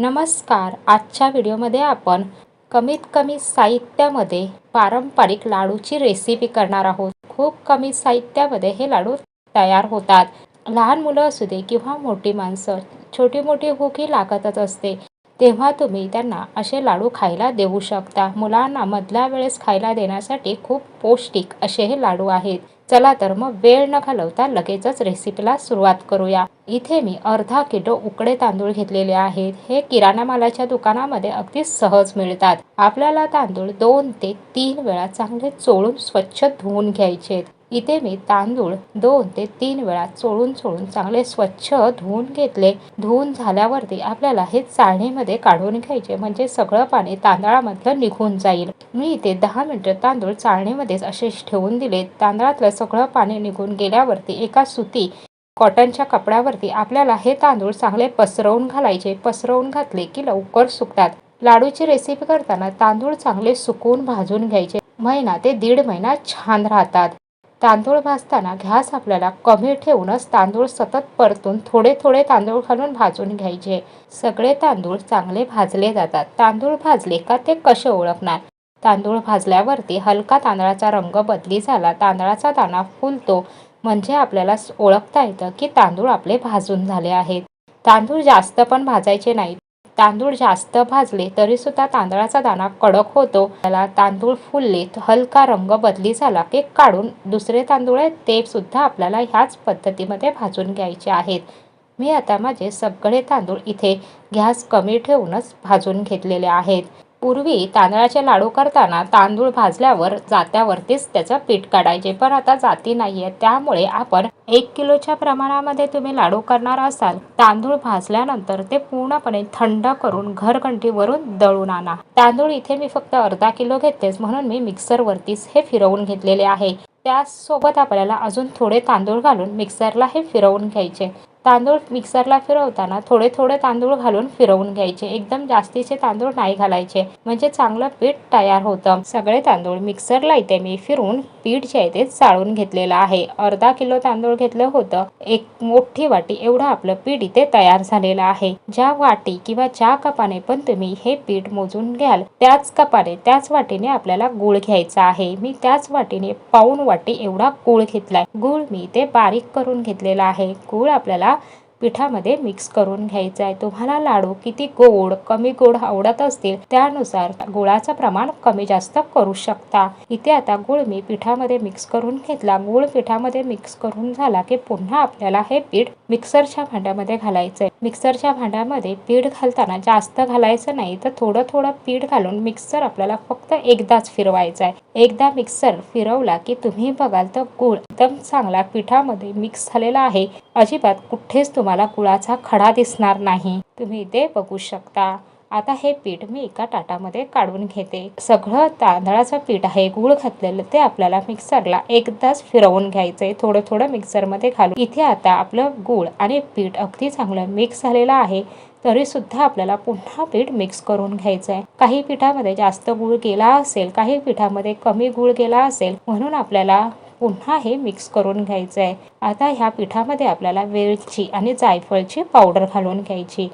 नमस्कार. आजच्या व्हिडिओमध्ये आपण कमीत कमी साहित्यामध्ये पारंपरिक लाडूची रेसिपी करणार आहोत. खूप कमी साहित्यामध्ये हे लाडू तयार होतात. लहान मुलं असू दे किंवा मोठी माणसं छोटी मोठी भूक ही लागतच असते. तेव्हा तुम्ही त्यांना असे लाडू खायला देऊ शकता. मुलांना मधल्या वेळेस खायला देण्यासाठी खूप पौष्टिक असे हे लाडू आहेत. चला तर मग वेळ न घालवता लगेचच रेसिपीला सुरुवात करूया. इथे मी अर्धा किलो उकडे तांदूळ घेतलेले आहेत. हे किराणा मालाच्या दुकानामध्ये अगदी सहज मिळतात. आपल्याला तांदूळ दोन ते तीन वेळा चांगले चोळून स्वच्छ धुवून घ्यायचे. इथे मी तांदूळ दोन ते तीन वेळा चोळून चोळून चांगले स्वच्छ धुवून घेतले. धुवून झाल्यावरती आपल्याला हे चाळणीमध्ये काढून घ्यायचे. म्हणजे सगळं पाणी तांदळामधलं निघून जाईल. मी इथे दहा मिनिटं तांदूळ चाळणीमध्येच असेच ठेवून दिले. तांदळातलं सगळं पाणी निघून गेल्यावरती एका सुती कॉटनच्या कपड्यावरती आपल्याला हे तांदूळ चांगले पसरवून घालायचे पसरवून घातले की लवकर सुकतात. लाडूची रेसिपी करताना तांदूळ चांगले सुकवून भाजून घ्यायचे. महिना ते दीड महिना छान राहतात. तांदूळ भाजताना घास आपल्याला कमी ठेवूनच तांदूळ सतत परतून थोडे थोडे तांदूळ घालून भाजून घ्यायचे. सगळे तांदूळ चांगले भाजले जातात. तांदूळ भाजले का ते कसे ओळखणार? तांदूळ भाजल्यावरती हलका तांदळाचा रंग बदली झाला तांदळाचा दाणा फुलतो. म्हणजे आपल्याला ओळखता येतं की तांदूळ आपले भाजून झाले आहेत. तांदूळ जास्त पण भाजायचे नाहीत. तांदूळ जास्त भाजले तरी सुद्धा तांदळाचा दाणा कडक होतो. त्याला तांदूळ फुलले हलका रंग बदली झाला की काढून दुसरे तांदूळ आहेत ते सुद्धा आपल्याला ह्याच पद्धतीमध्ये भाजून घ्यायचे आहेत. मी आता माझे सगळे तांदूळ इथे गॅस कमी ठेवूनच भाजून घेतलेले आहेत. पूर्वी तांदळाचे लाडू करताना तांदूळ भाजल्यावर जात्यावरतीच त्याचं पीठ काढायचे. पण आता जाती नाही आहे त्यामुळे आपण एक किलोच्या प्रमाणामध्ये तुम्ही लाडू करणार असाल तांदूळ भाजल्यानंतर ते पूर्णपणे थंड करून घरघंटीवरून दळून आणा. तांदूळ इथे मी फक्त अर्धा किलो घेतेच म्हणून मी मिक्सरवरतीच हे फिरवून घेतलेले आहे. त्यासोबत आपल्याला अजून थोडे तांदूळ घालून मिक्सरला हे फिरवून घ्यायचे. तांदूळ मिक्सरला फिरवताना थोडे थोडे तांदूळ घालून फिरवून घ्यायचे. एकदम जास्तीचे तांदूळ नाही घालायचे. म्हणजे चांगलं पीठ तयार होतं. सगळे तांदूळ मिक्सरला इथे मी फिरून पीठ जे आहे ते चाळून घेतलेलं आहे. अर्धा किलो तांदूळ घेतलं होतं. एक मोठी वाटी एवढं आपलं पीठ इथे तयार झालेलं आहे. ज्या वाटी किंवा ज्या कपाने पण तुम्ही हे पीठ मोजून घ्याल त्याच कपाने त्याच वाटीने आपल्याला गुळ घ्यायचा आहे. मी त्याच वाटीने पाऊन वाटी एवढा गुळ घेतलाय. गुळ मी ते बारीक करून घेतलेला आहे. गुळ आपल्याला पिठामध्ये मिक्स करून घ्यायचा आहे. तुम्हाला लाडू किती गोड कमी गोड आवडत असतील त्यानुसार गुळाचं प्रमाण कमी जास्त करू शकता. इथे आता गुळ मी पिठामध्ये मिक्स करून घेतला. गुळ पिठामध्ये मिक्स करून झाला की पुन्हा आपल्याला हे पीठ मिक्सरच्या भांड्यामध्ये घालायचं. आहे मिक्सरच्या भांड्यामध्ये पीठ घालताना जास्त घालायचं नाही तर थोडं थोडं पीठ घालून मिक्सर आपल्याला फक्त एकदाच फिरवायचा आहे. एकदा मिक्सर फिरवला की तुम्ही बघाल तर गुळ एकदम चांगला पिठामध्ये मिक्स झालेला आहे. अजिबात कुठेच तुम्हाला गुळाचा खडा दिसणार नाही. तुम्ही ते बघू शकता. आता हे पीठ मी एका ताटामध्ये काढून घेते. सगळं तांदळाचं पीठ आहे गुळ घातलेलं ते आपल्याला मिक्सरला एकदाच फिरवून घ्यायचंय. थोडं थोडं मिक्सरमध्ये घालून. इथे आता आपलं गुळ आणि पीठ अगदी चांगलं मिक्स झालेलं आहे तरी सुद्धा आपल्याला पुन्हा पीठ मिक्स करून घ्यायचं आहे काही पिठामध्ये जास्त गुळ गेला असेल काही पिठामध्ये कमी गुळ गेला असेल म्हणून आपल्याला पुन्हा हे मिक्स करून घ्यायचं आहे आता ह्या पिठामध्ये आपल्याला वेलची आणि जायफळची पावडर घालून घ्यायची.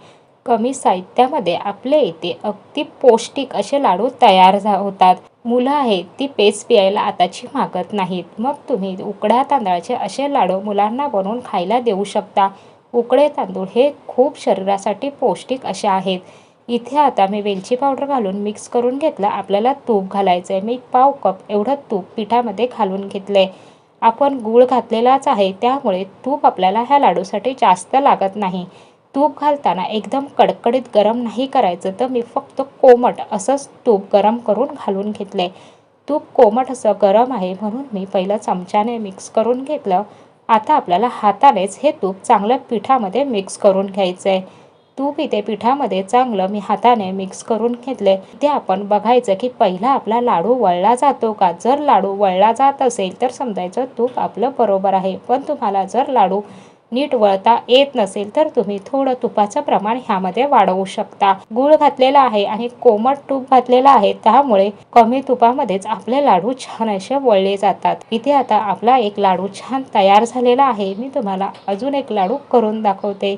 कमी साहित्यामध्ये आपले इथे अगदी पौष्टिक असे लाडू तयार होतात. मुलं आहेत ती पेज प्यायला आताची मागत नाहीत. मग तुम्ही उकड्या तांदळाचे असे लाडू मुलांना बनवून खायला देऊ शकता. उकडे तांदूळ हे खूप शरीरासाठी पौष्टिक असे आहेत. इथे आता मी वेलची पावडर घालून मिक्स करून घेतलं. आपल्याला तूप घालायचं आहे मी पाव कप एवढं तूप पिठामध्ये घालून घेतलं. आहे आपण गूळ घातलेलाच आहे. त्यामुळे तूप आपल्याला ह्या लाडूसाठी जास्त लागत नाही. तूप घालताना एकदम कडकडीत गरम नाही करायचं तर मी फक्त कोमट असंच तूप गरम करून घालून घेतलं आहे तूप कोमट असं गरम आहे म्हणून मी पहिलं चमच्याने मिक्स करून घेतलं. आता आपल्याला हातानेच हे तूप चांगलं पिठामध्ये मिक्स करून घ्यायचं आहे तूप इथे पिठामध्ये चांगलं मी हाताने मिक्स करून घेतले ते आपण बघायचं की पहिला आपला लाडू वळला जातो का? जर लाडू वळला जात असेल तर समजायचं तूप आपलं बरोबर आहे. पण तुम्हाला जर लाडू नीट वळता येत नसेल तर तुम्ही थोडं तुपाचं प्रमाण ह्यामध्ये वाढवू शकता. गुळ घातलेला आहे आणि कोमट तूप घातलेला आहे त्यामुळे कमी तुपामध्येच आपले लाडू छान असे वळले जातात. इथे आता आपला एक लाडू छान तयार झालेला आहे. मी तुम्हाला अजून एक लाडू करून दाखवते.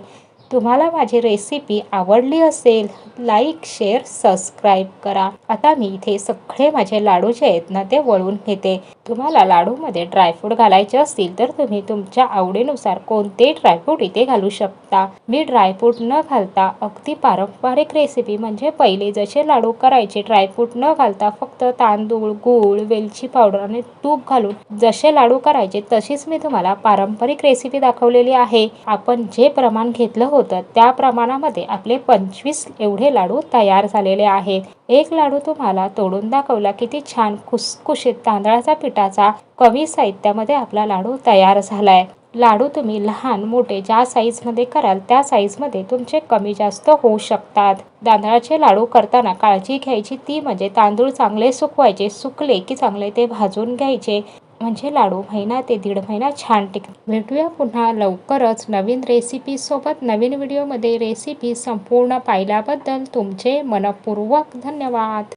तुम्हाला माझी रेसिपी आवडली असेल लाईक शेअर सबस्क्राईब करा. आता मी इथे सगळे माझे लाडू जे आहेत ना ते वळून घेते. तुम्हाला लाडूमध्ये ड्रायफ्रूट घालायचे असतील तर तुम्ही तुमच्या आवडीनुसार कोणते ड्रायफ्रूट इथे घालू शकता. मी ड्रायफ्रूट न घालता अगदी पारंपरिक रेसिपी म्हणजे पहिले जसे लाडू करायचे ड्रायफ्रूट न घालता फक्त तांदूळ गूळ वेलची पावडर आणि तूप घालून जसे लाडू करायचे तशीच मी तुम्हाला पारंपरिक रेसिपी दाखवलेली आहे. आपण जे प्रमाण घेतलं होतं. त्या प्रमाणामध्ये आपले पंचवीस एवढे लाडू तयार झालेले आहेत. एक लाडू तुम्हाला तोडून दाखवला किती छान खुसखुशीत तांदळाचा पिठाचा कमी साहित्यामध्ये आपला लाडू तयार झालाय. लाडू तुम्ही लहान मोठे ज्या साईजमध्ये कराल त्या साईजमध्ये तुमचे कमी जास्त होऊ शकतात. तांदळाचे लाडू करताना काळजी घ्यायची ती म्हणजे तांदूळ चांगले सुकवायचे सुकले की चांगले ते भाजून घ्यायचे. म्हणजे लाडू महिना ते दीड महिना छान टिक. भेटूया पुन्हा लवकरच नवीन रेसिपीसोबत नवीन व्हिडिओमध्ये रेसिपी संपूर्ण पाहिल्याबद्दल तुमचे मनपूर्वक धन्यवाद.